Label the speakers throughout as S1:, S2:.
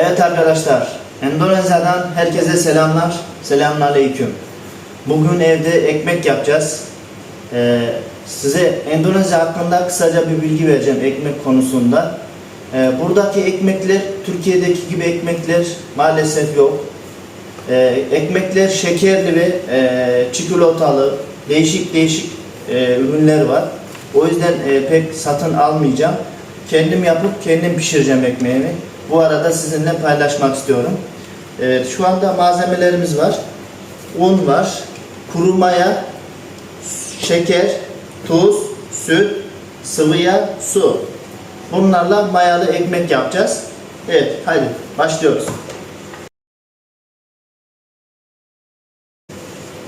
S1: Evet arkadaşlar, Endonezya'dan herkese selamlar, selamünaleyküm. Bugün evde ekmek yapacağız. Ee, size Endonezya hakkında kısaca bir bilgi vereceğim ekmek konusunda. Ee, buradaki ekmekler Türkiye'deki gibi ekmekler maalesef yok. Ee, ekmekler şekerli ve e, çikolatalı, değişik değişik e, ürünler var. O yüzden e, pek satın almayacağım. Kendim yapıp kendim pişireceğim ekmeğimi bu arada sizinle paylaşmak istiyorum. Evet, şu anda malzemelerimiz var. Un var, kuru maya, şeker, tuz, süt, sıvı yağ, su. Bunlarla mayalı ekmek yapacağız. Evet, haydi başlıyoruz.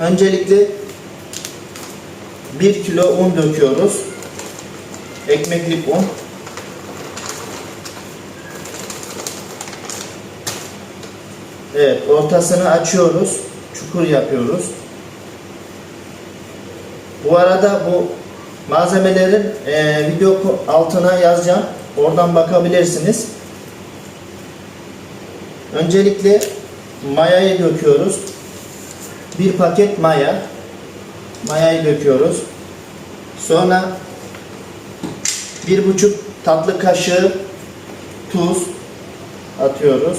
S1: Öncelikle 1 kilo un döküyoruz. Ekmeklik un. Evet, ortasını açıyoruz. Çukur yapıyoruz. Bu arada bu malzemelerin e, video altına yazacağım. Oradan bakabilirsiniz. Öncelikle mayayı döküyoruz. Bir paket maya. Mayayı döküyoruz. Sonra bir buçuk tatlı kaşığı tuz atıyoruz.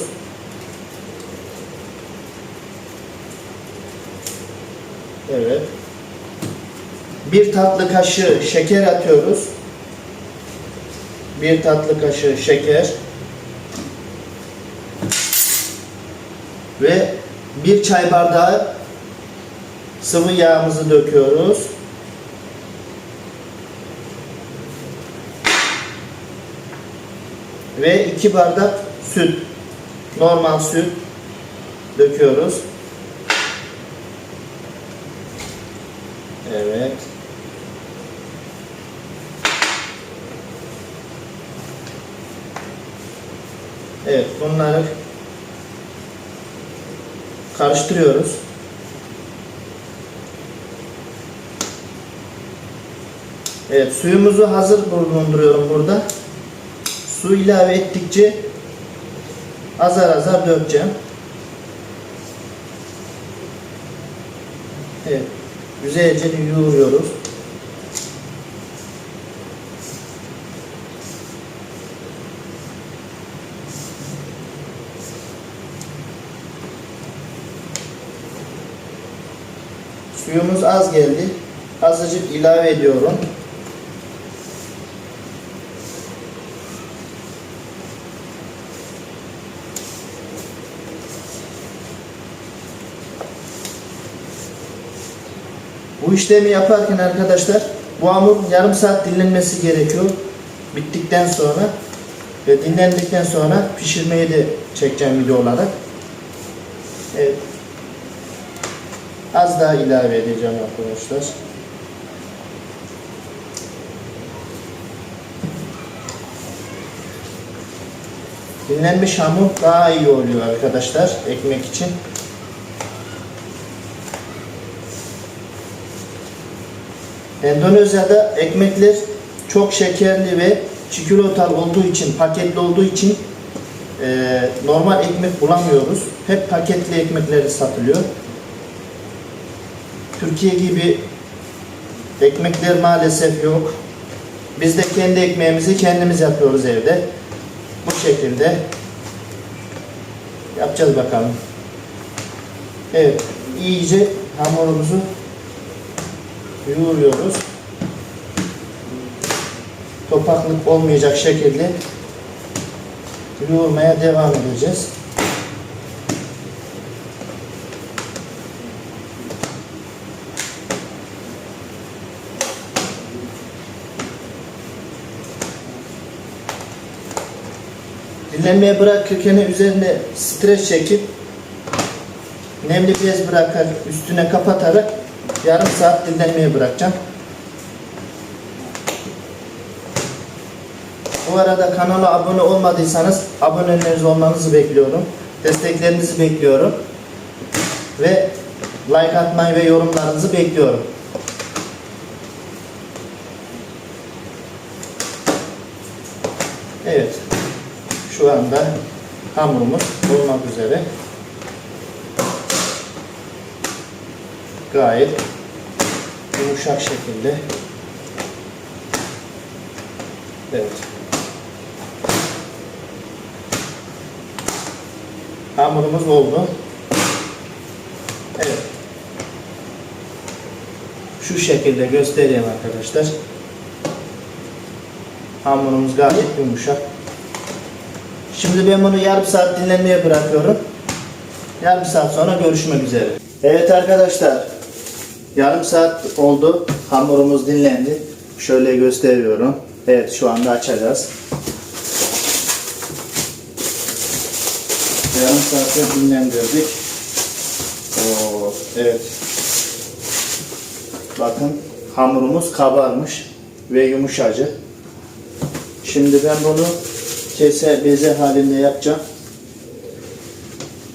S1: Evet. Bir tatlı kaşığı şeker atıyoruz. Bir tatlı kaşığı şeker. Ve bir çay bardağı sıvı yağımızı döküyoruz. Ve iki bardak süt, normal süt döküyoruz. Evet. Evet bunları karıştırıyoruz. Evet suyumuzu hazır bulunduruyorum burada. Su ilave ettikçe azar azar dökeceğim. Evet güzelce yoğuruyoruz. Suyumuz az geldi. Azıcık ilave ediyorum. Bu işlemi yaparken arkadaşlar bu hamur yarım saat dinlenmesi gerekiyor. Bittikten sonra ve dinlendikten sonra pişirmeyi de çekeceğim video olarak. Evet. Az daha ilave edeceğim arkadaşlar. Dinlenmiş hamur daha iyi oluyor arkadaşlar ekmek için. Endonezya'da ekmekler çok şekerli ve çikolatalı olduğu için, paketli olduğu için e, normal ekmek bulamıyoruz. Hep paketli ekmekler satılıyor. Türkiye gibi ekmekler maalesef yok. Biz de kendi ekmeğimizi kendimiz yapıyoruz evde. Bu şekilde yapacağız bakalım. Evet, iyice hamurumuzu yoğuruyoruz. Topaklık olmayacak şekilde yoğurmaya devam edeceğiz. Dinlenmeye bırakırken üzerine streç çekip nemli bez bırakarak üstüne kapatarak Yarım saat dinlenmeye bırakacağım. Bu arada kanala abone olmadıysanız aboneleriniz olmanızı bekliyorum. Desteklerinizi bekliyorum. Ve like atmayı ve yorumlarınızı bekliyorum. Evet. Şu anda hamurumuz olmak üzere. gayet yumuşak şekilde Evet. Hamurumuz oldu. Evet. Şu şekilde göstereyim arkadaşlar. Hamurumuz gayet yumuşak. Şimdi ben bunu yarım saat dinlenmeye bırakıyorum. Yarım saat sonra görüşmek üzere. Evet arkadaşlar. Yarım saat oldu. Hamurumuz dinlendi. Şöyle gösteriyorum. Evet şu anda açacağız. Yarım saatte dinlendirdik. Oo, evet. Bakın hamurumuz kabarmış ve yumuşacık. Şimdi ben bunu kese beze halinde yapacağım.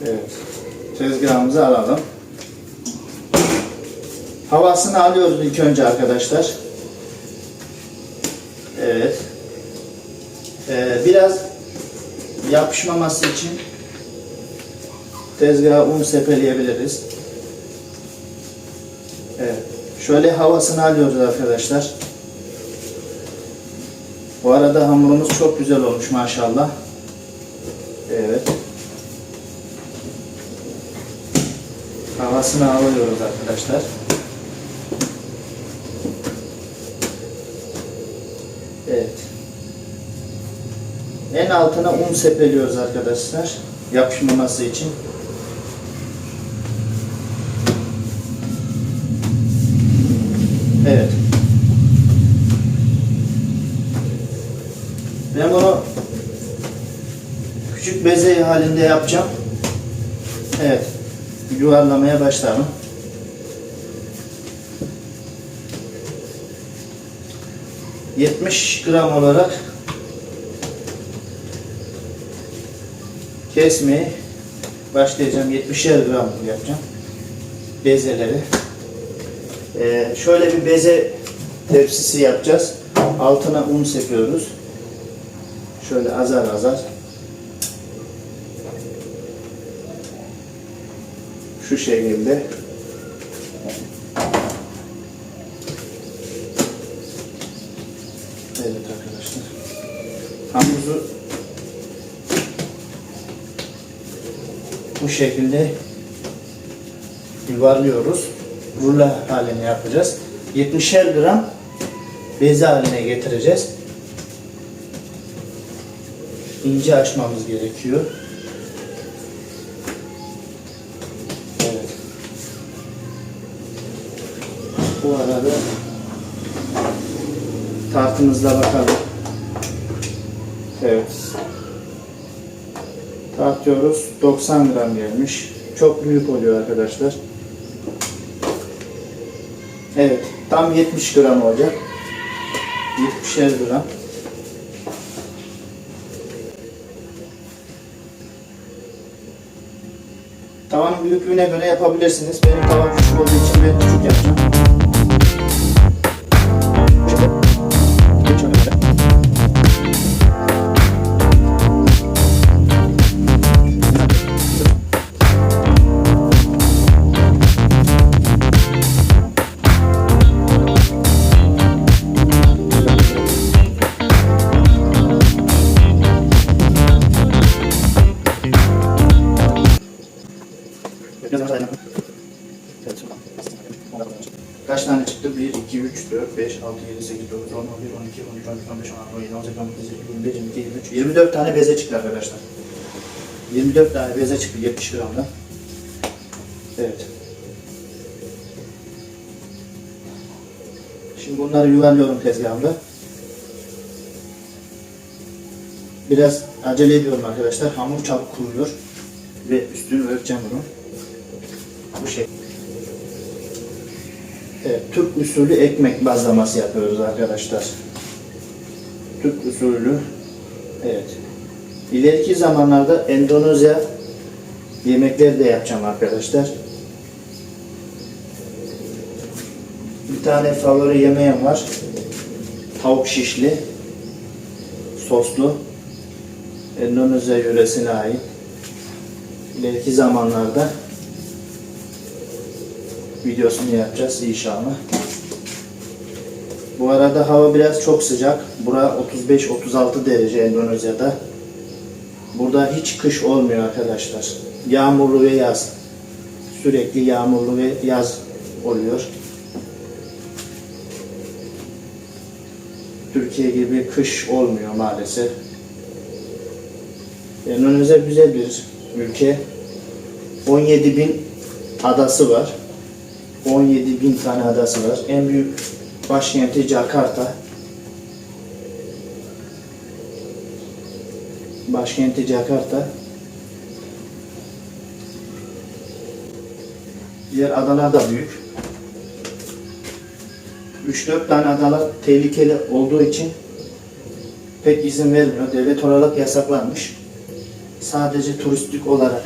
S1: Evet. Tezgahımızı alalım. Havasını alıyoruz ilk önce arkadaşlar. Evet. Ee, biraz yapışmaması için tezgaha un sepeleyebiliriz. Evet. Şöyle havasını alıyoruz arkadaşlar. Bu arada hamurumuz çok güzel olmuş maşallah. Evet. Havasını alıyoruz arkadaşlar. En altına un sepeliyoruz arkadaşlar. Yapışmaması için. Evet. Ben bunu küçük beze halinde yapacağım. Evet. Yuvarlamaya başlayalım. Yetmiş gram olarak kesmeyi başlayacağım. 70'er gram yapacağım. Bezeleri. Ee, şöyle bir beze tepsisi yapacağız. Altına un sepiyoruz. Şöyle azar azar. Şu şekilde. şekilde yuvarlıyoruz. Rula haline yapacağız. 70'er gram beze haline getireceğiz. İnce açmamız gerekiyor. Evet. Bu arada tartımızla bakalım. Evet. Atıyoruz 90 gram gelmiş. Çok büyük oluyor arkadaşlar. Evet. Tam 70 gram olacak. 70'er gram. Tavanın büyüklüğüne göre yapabilirsiniz. Benim tavan küçük olduğu için ben küçük yapacağım. 4, 5, 6, 7, 8, 9, 10, 11, 12, 13, 14, 15, 16, 17, 18, 19, 20, 21, 22, 23, 24 tane beze çıktı arkadaşlar. 24 tane beze çıktı 70 gramdan. Evet. Şimdi bunları yuvarlıyorum tezgahımda. Biraz acele ediyorum arkadaşlar. Hamur çabuk kuruyor Ve üstünü örteceğim bunu. Bu şekilde. Türk usulü ekmek bazlaması yapıyoruz arkadaşlar. Türk usulü. Evet. İleriki zamanlarda Endonezya yemekleri de yapacağım arkadaşlar. Bir tane favori yemeğim var. Tavuk şişli. Soslu. Endonezya yöresine ait. İleriki zamanlarda videosunu yapacağız inşallah. Bu arada hava biraz çok sıcak. Bura 35-36 derece Endonezya'da. Burada hiç kış olmuyor arkadaşlar. Yağmurlu ve yaz. Sürekli yağmurlu ve yaz oluyor. Türkiye gibi kış olmuyor maalesef. Endonezya güzel bir ülke. 17 bin adası var. 17 bin tane adası var. En büyük başkenti Jakarta. Başkenti Jakarta. Diğer adalar da büyük. 3-4 tane adalar tehlikeli olduğu için pek izin vermiyor. Devlet olarak yasaklanmış. Sadece turistik olarak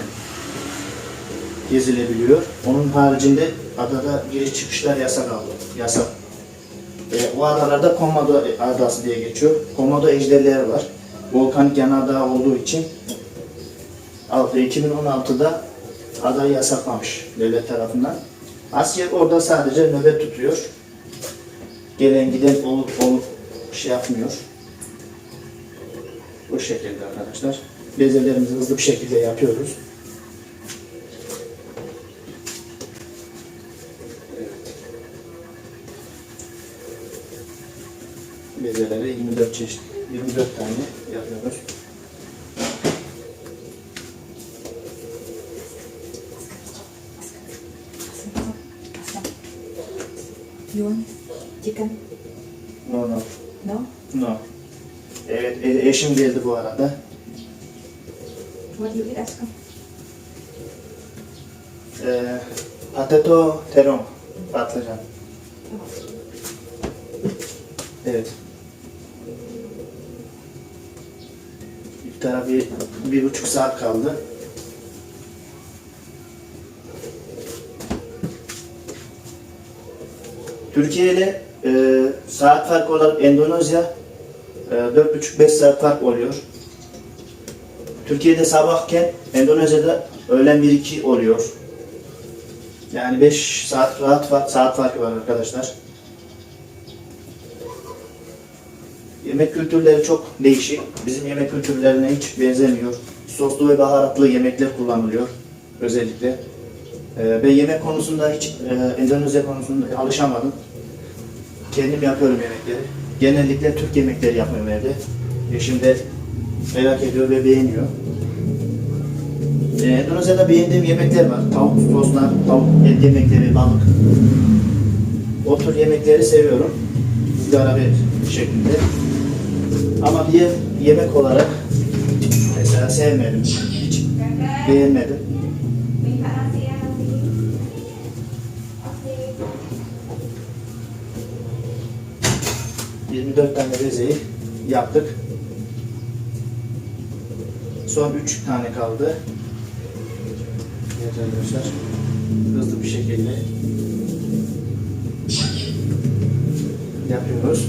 S1: gezilebiliyor. Onun haricinde adada giriş çıkışlar yasak aldı. Yasak. E, o adalarda Komodo adası diye geçiyor. Komodo ejderleri var. Volkanik yanardağ olduğu için 2016'da adayı yasaklamış devlet tarafından. Asker orada sadece nöbet tutuyor. Gelen giden olup olup şey yapmıyor. Bu şekilde arkadaşlar. Bezelerimizi hızlı bir şekilde yapıyoruz. sebzeleri 24 çeşit, 24 tane yapıyoruz. You want chicken? No, no. No? No. Evet, e eşim geldi bu arada. What do you eat aşkım? Ee, pateto teron, patlıcan. saat kaldı. Türkiye ile e, saat farkı olarak Endonezya e, 4,5-5 saat fark oluyor. Türkiye'de sabahken Endonezya'da öğlen 1-2 oluyor. Yani 5 saat rahat var, saat farkı var arkadaşlar. Yemek kültürleri çok değişik. Bizim yemek kültürlerine hiç benzemiyor soslu ve baharatlı yemekler kullanılıyor özellikle. E, ee, ve yemek konusunda hiç e, Endonezya konusunda alışamadım. Kendim yapıyorum yemekleri. Genellikle Türk yemekleri yapmıyorum evde. Eşim de merak ediyor ve beğeniyor. Ee, Endonezya'da beğendiğim yemekler var. Tavuk soslar, tavuk et yemekleri, balık. O tür yemekleri seviyorum. Garabe şeklinde. Ama diğer yemek olarak yani sevmedim. Hiç beğenmedim. dört tane bezeyi yaptık. Son üç tane kaldı. Evet arkadaşlar. Hızlı bir şekilde yapıyoruz.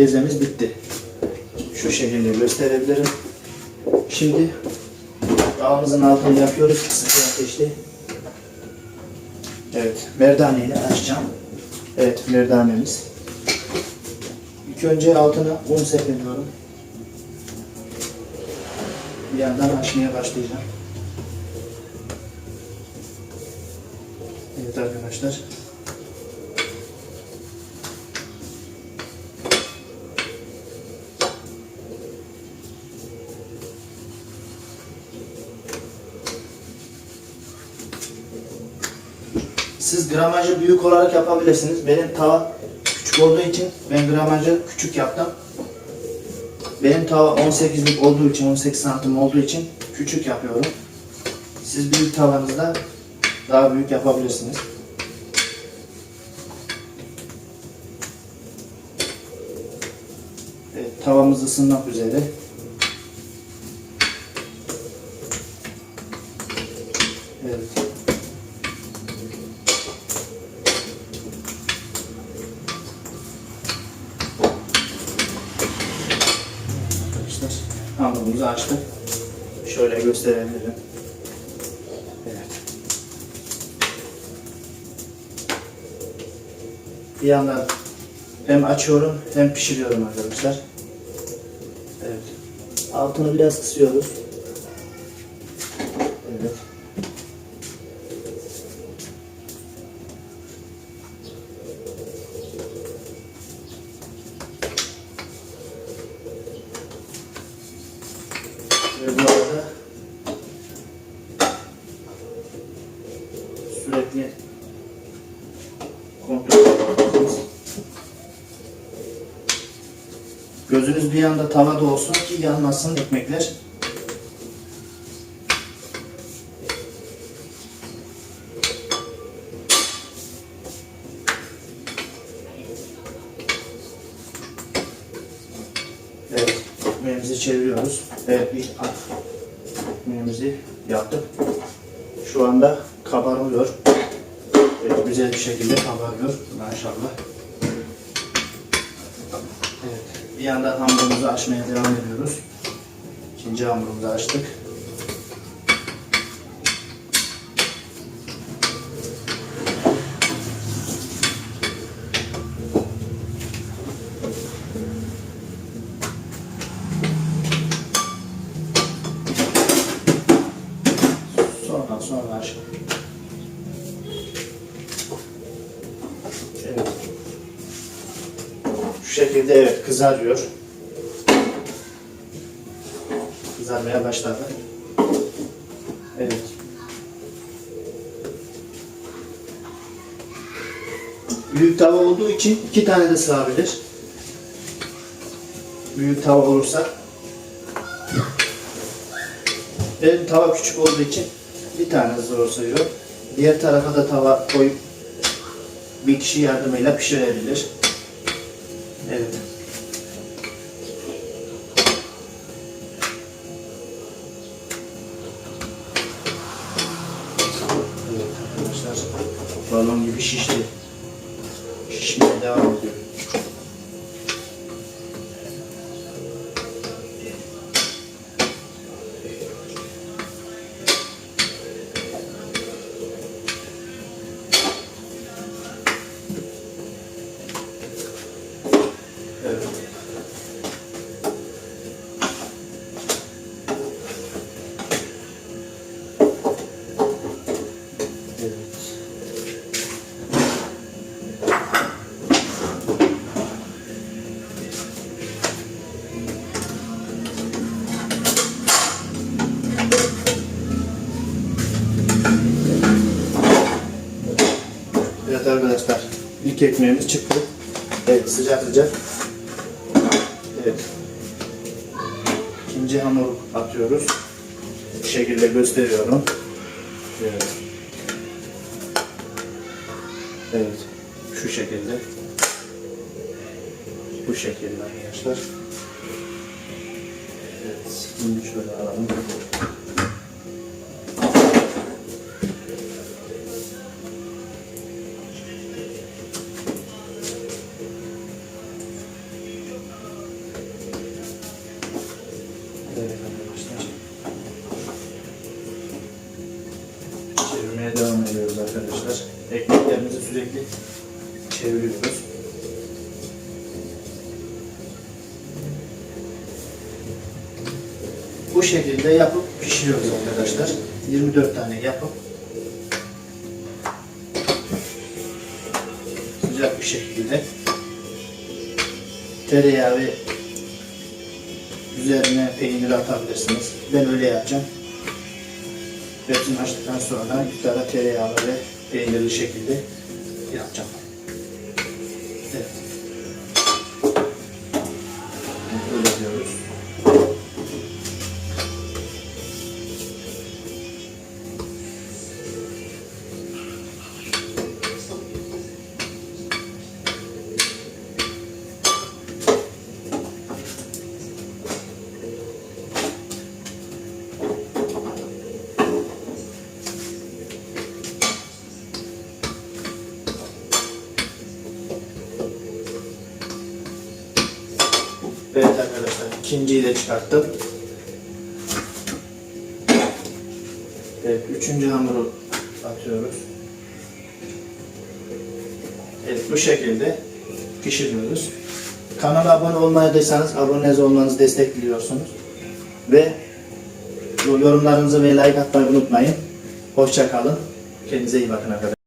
S1: bezemiz bitti. Şu şekilde gösterebilirim. Şimdi yağımızın altını yapıyoruz. Sıkı ateşte. Evet. Merdaneyi açacağım. Evet. Merdanemiz. İlk önce altına un sepeliyorum. Bir yandan açmaya başlayacağım. Evet arkadaşlar. Siz gramajı büyük olarak yapabilirsiniz. Benim tava küçük olduğu için ben gramajı küçük yaptım. Benim tava 18'lik olduğu için, 18 santim olduğu için küçük yapıyorum. Siz büyük tavanızda daha büyük yapabilirsiniz. Evet, tavamız ısınmak üzere. Evet. açtık. Şöyle gösterebilirim. Evet. Bir yandan hem açıyorum hem pişiriyorum arkadaşlar. Evet. Altını biraz kısıyoruz. tavada olsun ki yanmasın ekmekler. Evet, ekmeğimizi çeviriyoruz. Evet, bir at ekmeğimizi yaptık. Şu anda kabarılıyor. Evet, güzel bir şekilde kabarıyor maşallah. Bir yandan hamurumuzu açmaya devam ediyoruz. İkinci hamurumuzu açtık. şekilde evet kızarıyor. Kızarmaya başladı. Evet. Büyük tava olduğu için iki tane de sığabilir. Büyük tava olursa. Benim tava küçük olduğu için bir tane zor sığıyor. Diğer tarafa da tava koyup bir kişi yardımıyla pişirebilir. and İlk ekmeğimiz çıktı. Evet sıcak sıcak. Evet. İkinci hamur atıyoruz. Bu şekilde gösteriyorum. Evet. Evet. Şu şekilde. Bu şekilde arkadaşlar. Evet. Şimdi şöyle alalım. sıcak bir şekilde tereyağı ve üzerine peynir atabilirsiniz. Ben öyle yapacağım. Betini açtıktan sonra güzel tereyağı ve peynirli şekilde yapacağım. İkinciyi de çıkarttım. Evet, üçüncü hamuru atıyoruz. Evet, bu şekilde pişiriyoruz. Kanala abone olmadıysanız abone olmanızı destekliyorsunuz. Ve yorumlarınızı ve like atmayı unutmayın. Hoşça kalın. Kendinize iyi bakın arkadaşlar.